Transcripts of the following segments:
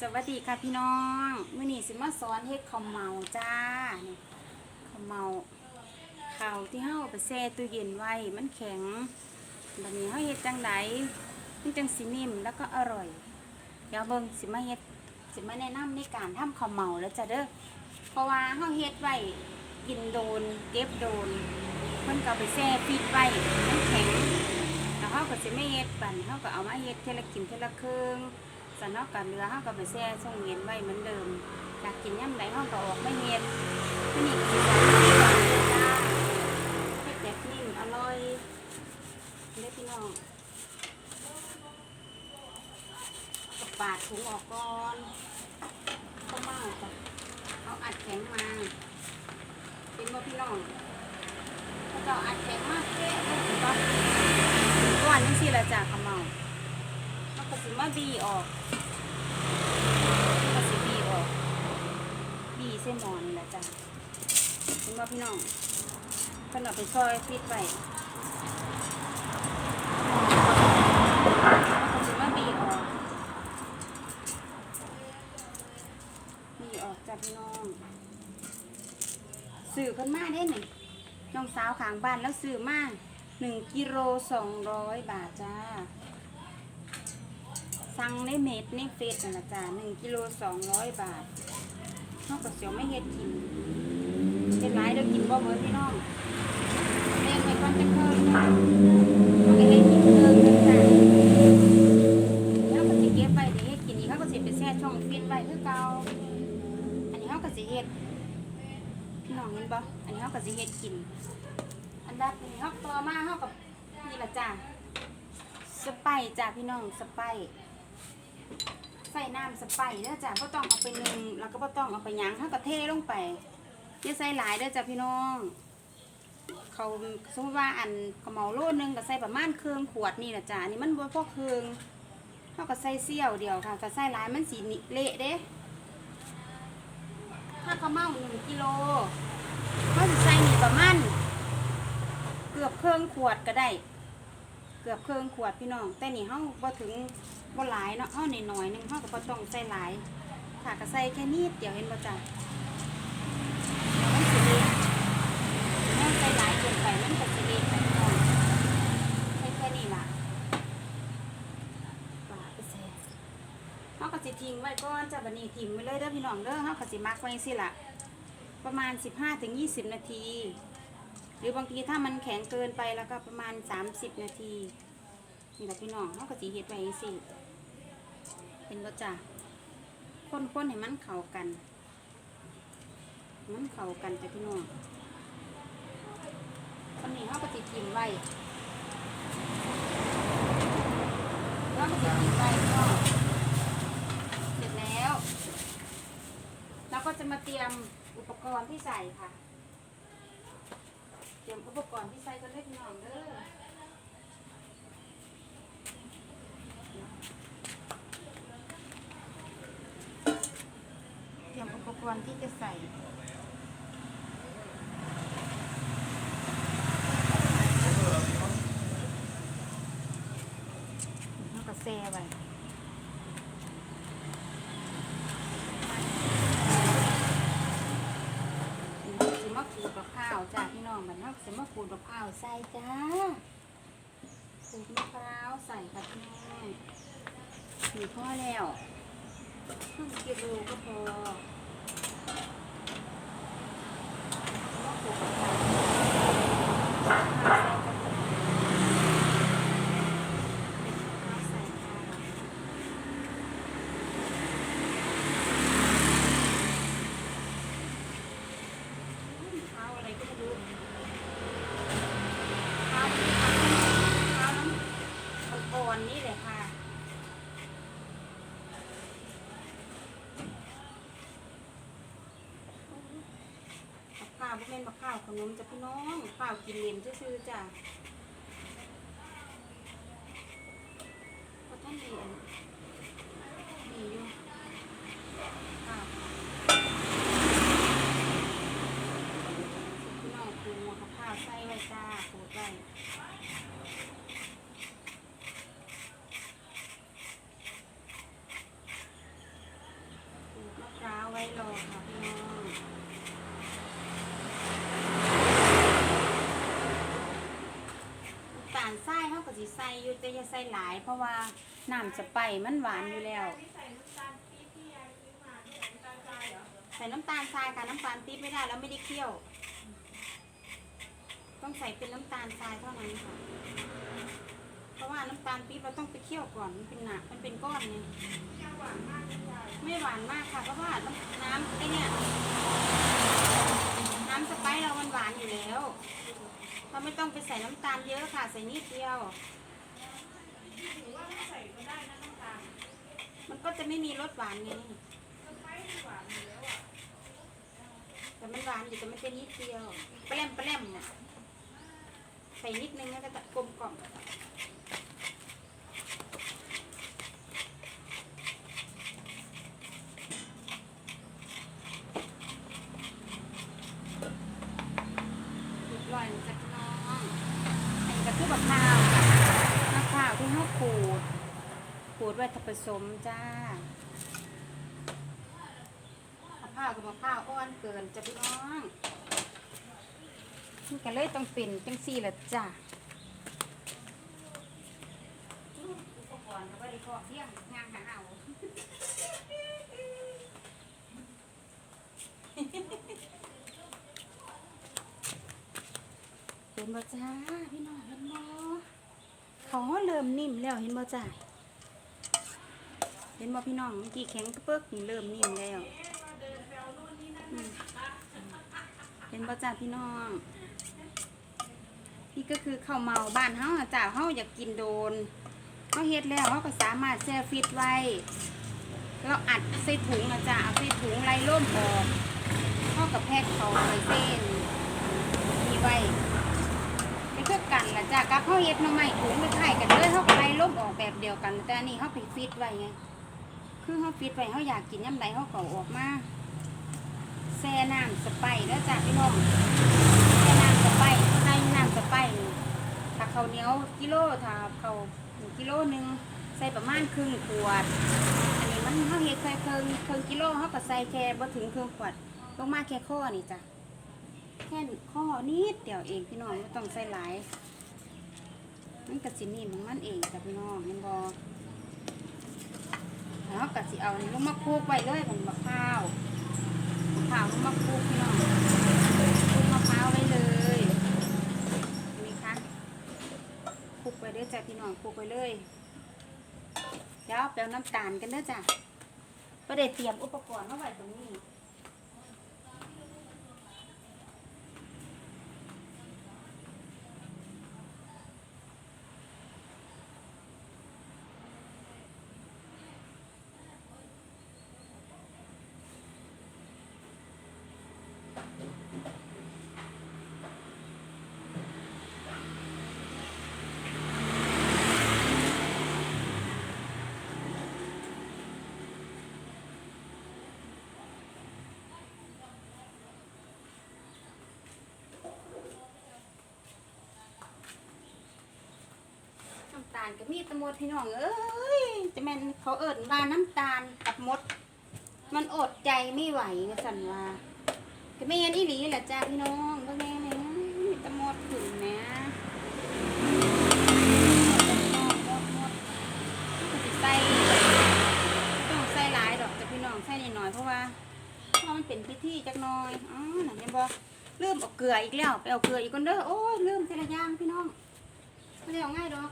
สวัสดีค่ะพี่น้องมื่อนี้สิมาสอนเฮ็ดข้าวเมาจ้าข้าวเมาข้าวที่เฮาไปแช่ตู้เย็นไว้มันแข็งบัดนี้เฮาเฮ็ดจังไดมันจังสินิ่มแล้วก็อร่อยเดี๋ยวเบิ่งสิมาเฮ็ดสิมาแนะนำในการทำข้าวเมาแล้วจ้ะเด้อเพราะว่าเฮาเฮ็ดไว้กินโดนเก็บโดนเพิ่นก็ไปแช่ฟีดไว้มันแข็งแล้วเขาก็จะไม่เฮ็ดปันเขาก็เอามาเฮ็ดเทละกินเทละครึ่ง สันนอกกับเรือเขาก็ไปแช่ช่องเย็นไว้เหมือนเดิมอยากกินย่ำไหนเขาก็ออกไม่เฮ็ดที่นี่ก็สิสอนให้จ้าเฮ็ดแบบนิ่มอร่อยเด้อพี่น้องก็ปาดถุงออกก่อนก็เมาจ้ะเอาอัดแข็งมาเป็นว่าพี่น้องเขาจะอัดแข็งมากเท่เลยเห็นปะก่อนยังสิละจ้ะขาวเมามันก็ สิมาบีออกมันก็สิบีออก บีเส้นหมอนนี่แหละจ้ะเห็นว่าพี่น้องเพิ่นเอาไปซอยฟิตไว้มันก็สิมาบีออกบีออกจ้ะพี่น้องสื่อคนมาได้หนึ่งน้องสาวขางบ้านแล้วสื่อมากหนึ่งกิโลสองร้อยบาทจ้า สั่งในเม็ดในเฟสนั่นละจ้าหนึ่งกิโลสองร้อยบาทนอกจากเสียวไม่เฮ็ดกินเฮ็ดหลายเดี๋ยวกินบ่เหมือนพี่น้องเล่นไปก่อนจะเพิ่มนะเอาไปเฮ็ดกินเพิ่มกันจ้าแล้วก็สิเก็บไว้เดี๋ยวเฮ็ดกินอีกเขาก็สิไปแช่ช่องฟิตไว้คือเก่าอันนี้เขาก็สิเฮ็ดพี่น้องเห็นบ่อันนี้เขาก็สิเฮ็ดกิน อันดับนี้เขาต่อมาเขากับนี่ละจ้าสไปจ้าพี่น้องสไป ใส่น้ำสไปซ์เด้อจ้าก็ต้องเอาไปนึ่งแล้วก็บ่ต้องเอาไปหยางเขาก็เทลงไปอย่าใส่หลายเด้อจ้าพี่น้อง เขาสมมติว่าอันกระเหมาโลนึงก็ใส่ประมาณเครื่องขวดนี่ละจ้าอันนี้มันบ่พอเครื่องเขาก็ใส่เสี้ยวเดียวค่ะถ้าใส่หลายมันสีเละเด้ถ้าเขาวเมาหนึ่งกิโลเขาจะใส่นี่ประมาณเกือบเครื่องขวดก็ได้ เกือบเครื่องขวดพี่น้อง แต่นี่เฮาบ่ถึงบ่หลายเนาะเฮาหน่อยๆหนึงเฮาก็บ่ต้องใส่หลายค่ะก็ใส่แค่นิดเดี๋ยวเห็นบ่จ้ะเดี๋ยวมันสิเละเฮาใส่หลายเกินไปมันก็สิเละไปพี่น้องใส่แค่นี้ล่ะปาไปแซ่เฮาก็สิทิ้งไว้ก่อนจ้ะบัดนี้ทิ้งไว้เลยเด้อพี่น้องเด้อเฮาก็สิมักไว้จังซี่ล่ะประมาณ 15-20 นาที หรือบางทีถ้ามันแข็งเกินไปแล้วก็ประมาณ 30 นาทีนี่แหละพี่น้องเขาก็จีเฮ็ดไว้สิเป็นก็จ้ะคนๆให้มันเข้ากัน มันเข้ากันจ้ะพี่น้องวันนี้เขาก็จีทิมไว้แล้วก็จีทิมไว้ก็เสร็จแล้ว เราก็จะมาเตรียมอุปกรณ์ที่ใส่ค่ะ รียมอุปกรณ์ที่ใส่กันเล็กน้อยเด้อเตรียมอุปกรณ์ที่จะใส่ แล้วก็แซ่ไว้สิมาขู ดมะพร้าวจ้าพี่น้องมันเฮาสิมาขูดมะพร้าวใส่จ้าขูดมะพร้าวใส่ค่ะพี่น้องมีพ่อแล้วครึ่งกิโลก็พอมาขูดมะพร้าวมะพร้าวใส่ค่ะ เท้าอะไรก็ไม่รู้เท้าที่ทำเท้าน้ำอ่อนๆนี่แหละค่ะ มะพร้าวพวก แม่นมะพร้าวขนมจ้ะพี่น้องข้าวกินเล่นซื่อๆจ้ะเพราะท่านมีอันมีอยู่ค่ะพี่น้องปรุงมะพร้าวใส่ไว้จ้าขูดไว้ ใส่อยู่แต่อย่าใส่หลาย เพราะว่าน้ำสไปมันหวานอยู่แล้วใส่น้ำตาลปี๊บที่ยายซื้อมาใส่น้ำตาลทรายเหรอใส่น้ำตาลทรายค่ะน้ำตาลปี๊บไม่ได้แล้วไม่ได้เคี่ยว ต้องใส่เป็นน้ำตาลทรายเท่านั้นค่ะ เพราะว่าน้ำตาลปี๊บเราต้องไปเคี่ยวก่อนมันเป็นหนักมันเป็นก้อนไงแค่หวานมากเลยยายไม่หวานมากค่ะเพราะว่าน้ำน้ำไอเนี่ยน้ำสไปซ์เรามันหวานอยู่แล้ว เราไม่ต้องไปใส่น้ำตาลเยอะค่ะ ใส่นิดเดียว หรือว่าไม่ใส่ก็ได้นะน้ำตาลมันก็จะไม่มีรสหวานไงสไปซ์หวานอยู่แล้วอะแต่มันหวานอยู่แต่มันเป็นนิดเดียวแปลมแปลมเนี่ยใส่นิดนึงแล้วก็จะกลมกล่อมเรียบร้อยแล้วจ้ะพี่น้องอันนี้ก็คือมะพร้าวค่ะมะพร้าวที่เขาขูด ขูดไว้ถ้าผสมจ้ามะพร้าวกับมะพร้าวอ่อนเกินจ้ะพี่น้องนี่ก็เลยต้องเป็นจังซี่แหละจ้ะอุปกรณ์ก็ไม่ได้พอเพียงงานหาเอาเห็นบ่จ้าพี่น้องเห็นบ่เขาเริ่มนิ่มแล้วเห็นบ่จ้าเห็นบ่พี่น้องเมื่อกี้แข็งกระเปิกนี่เริ่มนิ่มแล้วเห็นบ่จ้าพี่น้อง นี่ก็คือข้าวเมาบ้านเฮาจ้าเฮาอยากกินโดนเฮาเฮ็ดแล้วเฮาก็สามารถแช่ฟิตไว้เราอัดใส่ถุงอะจ้าเอาใส่ถุงไล่ล่มออกเฮากับแพ็คเขาใส่เส้นนี่ไว้เป็นคือกันละจ้ะกับเขาเฮ็ดหน่อไม้ถุงไม่คล้ายกันเลยเขาก็ไล่ลบออกแบบเดียวกันแต่นนี้เขาไปฟิตไว้ไง คือเขาฟิตไว้เขาอยากกินย่ำใดเขาก็อออกมาแช่น้ำสไปแล้วจ้ะพี่น้องแช่น้ำสไปร์ในน้ำสไปถ้าเขาวเหนียวกิโลถ้าเขาหนึ่งกิโลหนึงใส่ประมาณครึ่งขวด อันนี้มันเขาเฮ็ดใส่ครึ่งครึ่งกิโลเขาก็ใส่แค่บ่ถึงครึ่งขวดลงมาแค่ข้อนี่จ้ะแค่ข้อนิดเดียวเองพี่น้องไม่ต้องใส่หลายมันกะสินิ่มของมันเองจ้ะพี่น้องเห็นบอ แล้วกะสิเอานี่ลงมาคลุกไว้เลยเป็นมะพร้าวมะพร้าวลงมาคลุกพี่น้องคลุกมะพร้าวไว้เลยเห็นไหมคะคลุกไปเด้อจ้ะพี่น้องคลุกไปเลยเดี๋ยวแปเอาน้ำตาลกันเด้อจ้ะก็ได้เตรียมอุปกรณ์มาไว้ตรงนี้าลก็มีตะมดพี่น้องเอ้ยจะแม่นเขาเอิญว่าน้ำตาลกับมด มันอดใจไม่ไหวนะสันว่าก็ไม่งั้นอีหลีแหละจ้าพี่น้องก็แม่เนี่ยตะมดถึงนะมดมดมดก็สิใส่ต้องใส่หลายดอกจ้ะพี่น้องใส่นิดหน่อยเพราะว่าเพราะมันเป็นพิธีจักน่อยอ๋อหนั่นเห็นบ่ลืมเอาเกลืออีกแล้วไปเอาเกลืออีกคนเด้อโอ้ยลืมทีละอย่างพี่น้องไม่ได้เอาง่ายดอก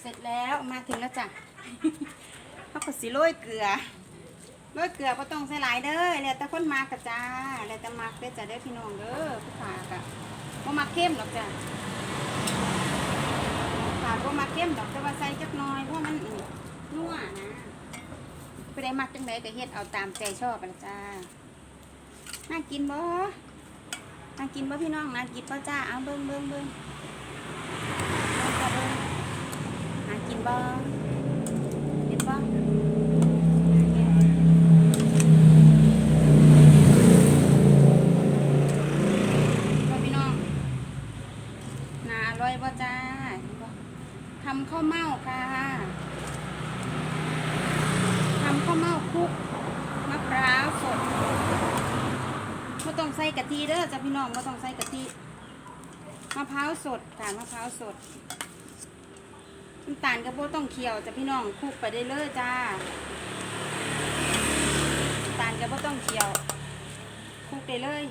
เสร็จแล้วมาถึงแล้วจ้ะเขาก็สิโรยเกลือโรยเกลือก็ต้องใส่หลายเด้อแล้วแต่คนมากกะจ้าแล้วแต่มักเด้อจ้ะเด้อพี่น้องเด้อผู้ขากะบ่มักเข้มหรอกจ้ะขาบ่มักเข้มดอกแต่ว่าใส่จักน่อยเพราะมันอันนี้นัวนะผู้ใดมักจังไดก็เฮ็ดเอาตามใจชอบไปละจ้าน่ากินบ่น่ากินบ่พี่น้องน่ากินบ่จ้าเอาเบิ่งเบิ่งเบิ่งเอา กินบ้างเห็นบ้างพี่น้องนาอร่อยบ่จ้าทำข้าวเม่าค่ะทำข้าวเม่าคลุกมะพร้าวสดไม่ต้องใส่กะทิเด้อจ้าพี่น้องไม่ต้องใส่กะทิมะพร้าวสดค่ะมะพร้าวสด น้ำตาลก็บ่ต้องเคี่ยวจ้ะพี่น้องคลุกไปได้เลยจ้าน้ำตาลก็บ่ต้องเคี่ยวคลุกได้เลย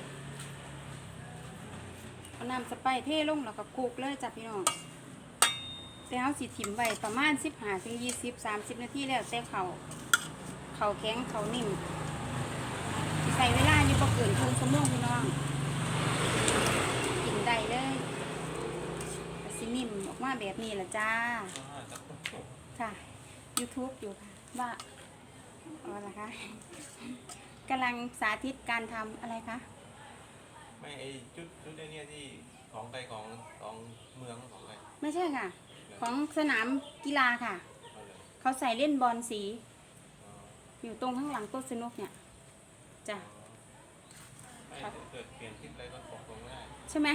เอาน้ำสไปเทลงแล้วก็คลุกเลยจ้ะพี่น้องแต่เขาสิถิ่มไว้ประมาณสิบห้าถึงยี่สิบสามสิบนาทีแล้วแต่เขาเขาแข็งเขานิ่มใส่เวลาอยู่ประเกินครึ่งชั่วโมงพี่น้องกินได้เลยก็สินิ่มออกมา แบบนี้ละจ้า ค่ะ YouTube อยู่ค่ะ ว่าอะไรคะกำลังสาธิตการทำอะไรคะ ไม่ไอชุดชุดไอเนี่ยที่ของใครของของเมืองของใครไม่ใช่ค่ะ ของสนามกีฬาค่ะเอาเลยเขาใส่เล่นบอลสีอ๋ออยู่ตรงข้างหลังโต๊ะสนุกเนี่ยจ้ะไม่ครับเกิดเปลี่ยนคลิปอะไรก็บอกตรงไม่ได้ ใช่ไหม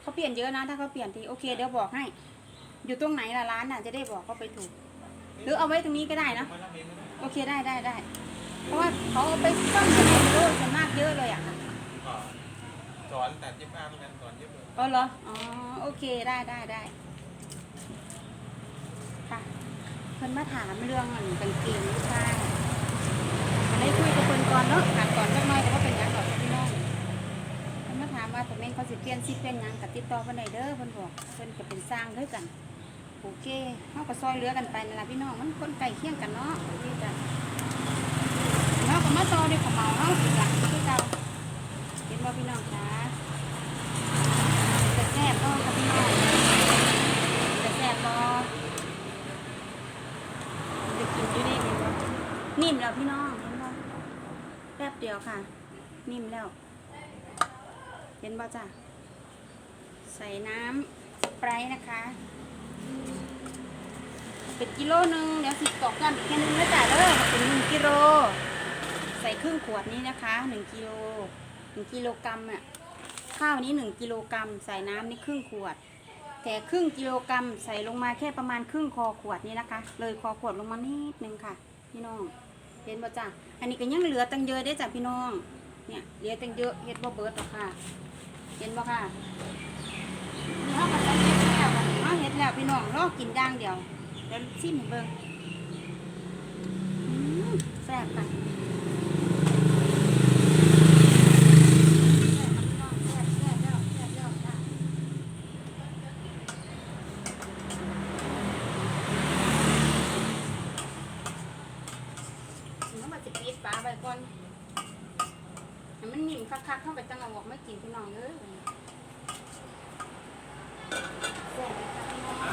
เขาเปลี่ยนเยอะนะ ถ้าเขาเปลี่ยนทีโอเคเดี๋ยวบอกให้ อยู่ตรงไหนละร้านน่ะจะได้บอกเขาไปถูก หรือเอาไว้ตรงนี้ก็ได้นะไม่รับเองก็ได้โอเคได้ได้ได้เพราะว่าเขาเอาไปซ่อมที่ไหนไม่รู้ส่วนมากเยอะเลยอะก็สอนแต่ยิบอ้าเหมือนกันสอนยิบเลยอ๋อเหรออ๋อโอเคได้ได้ได้ค่ะเพิ่นมาถามเรื่องอันกางเกงลูกชายมาได้คุยกับเพิ่นก่อนเนาะถามก่อนจักหน่อยแต่ว่าเป็นหยังก่อนพี่น้องเพิ่นมาถามว่าแต่แม่นเขาสิเปลี่ยนสิเปลี่ยนหยังกับติดต่อเพิ่นได้เด้อเพิ่นบอกเพิ่นก็เป็นสร้างด้วยกัน โอเคเฮาก็ซอยเหลือกันไปนั่นล่ะพี่น้องมันคนใกล้เคียงกันเนาะโอเคจ้ะเฮาก็มาต่อด้วยของเมาเฮาสิล่ะคือเก่าเห็นบ่พี่น้องจ้าจะแซ่บบ่ค่ะพี่น้องจะแซ่บบ่จะกินอยู่นี่นี่บ่นิ่มแล้วพี่น้องเห็นบ่แป๊บเดียวค่ะ นิ่มแล้ว เห็นบ่จ้ะใส่น้ำสไปร์นะคะ เป็นกิโลหนึ่งเดี๋ยวสิตอกกันอีกแค่นึงนะจ๊ะเด้อเป็นหนึ่งกิโลใส่ครึ่งขวดนี้นะคะหนึ่งกิโลหนึ่งกิโลกรัมอะข้าวนี้หนึ่งกิโลกรัมใส่น้ำนี่ครึ่งขวด แต่ครึ่งกิโลกรัมใส่ลงมาแค่ประมาณครึ่งคอขวดนี้นะคะ เลยคอขวดลงมานิดนึงค่ะ พี่น้องเห็นบ่จ้ะอันนี้ก็ยังเหลือตังเยอะได้จ้ะพี่น้องเนี่ยเหลือตังเยอะเฮ็ดบ่เบิดหรอกค่ะ เห็นบ่ค่ะนี่เขาก็จะเฮ็ดแล้วค่ะเขาเฮ็ดแล้วพี่น้องรอกินอย่างเดียว ดี๋ยวชิมเบิ่งแซ่บค่ะแซ่บแซ่บแล้วแซ่บแล้วจ้ะน้ำมันจะปิดฝาไว้ก่อนให้มันนิ่มคักๆเข้าไปจังเอาออกไม่กินพี่น้องเลยค่ะพี่น้อง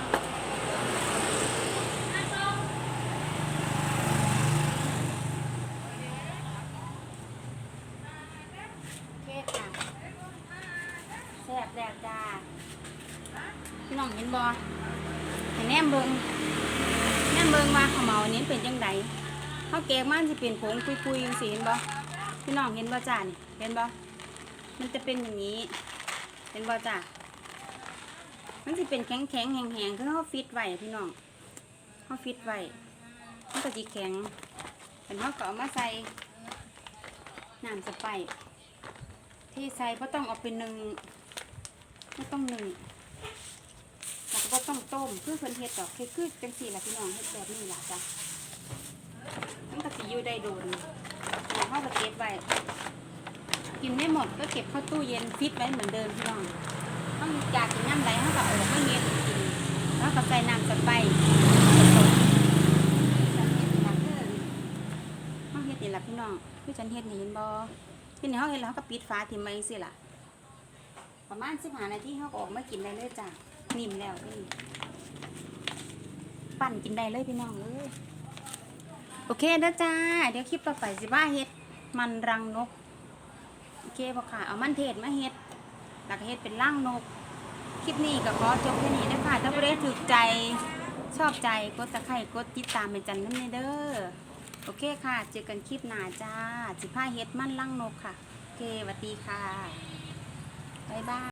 โอเคค่ะแซ่บแดกจ้าพี่น้องเห็นบอให้แนมเบิง แนมเบิงว่าข้าเหมาอันนี้เป็นยังไงข้าวแกงมันจะเป็นผงคุยๆยังสีเห็นบอพี่น้องเห็นบอจ้านี่เห็นบอมันจะเป็นอย่างนี้ เห็นบอจ้ามันจะเป็นแข็งๆแห้งๆคือเขาฟิตไว้พี่น้องเขาฟิตไว้มันก็จะแข็งเป็นเขาก็เอามาใส่น้ำสไปที่ใส่ก็ต้องเอาไปนึ่งไม่ต้องหนึ่ง แล้วก็ต้องต้มคือเพิ่นเฮ็ดดอกคือคือจังซี่ล่ะพี่น้องเฮ็ดแบบนี้ล่ะจ้ะมันก็สิอยู่ได้โดนแล้วเฮาก็เก็บไว้กินไม่หมดก็เก็บเข้าตู้เย็นฟิตไว้เหมือนเดิมพี่น้องเฮาอยากกินยามใดเฮาก็เอาออกมาเฮ็ดกินแล้วก็ใส่น้ำสไปร์เฮาเฮ็ดนี่ล่ะพี่น้องคือฉันเฮ็ดนี่เห็นบ่ทีนี้เขาเห็นแล้วก็ปิดฝาทิ้งไว้สิล่ะประมาณสิบห้านาทีเขาก็ออกมากินได้เลยจ้ะ นิ่มแล้วนี่ปั่นกินได้เลยพี่น้องเอ้ยโอเคเด้อจ้า เดี๋ยวคลิปต่อไปสิว่าเฮ็ดมันรังนก โอเคพอค่ะ เอามันเทศมาเฮ็ดหลักเฮ็ดเป็นร่างนก คลิปนี้ก็ขอจบแค่นี้นะคะถ้าผู้ใดถูกใจชอบใจกดตะไคร่กดติดตามเป็นจันน้ำเนเด้อโอเคค่ะ เจอกันคลิปหน้าจ้าสิผ้าเฮ็ดมันล่างนกค่ะ โอเคสวัสดีค่ะ บ๊ายบาย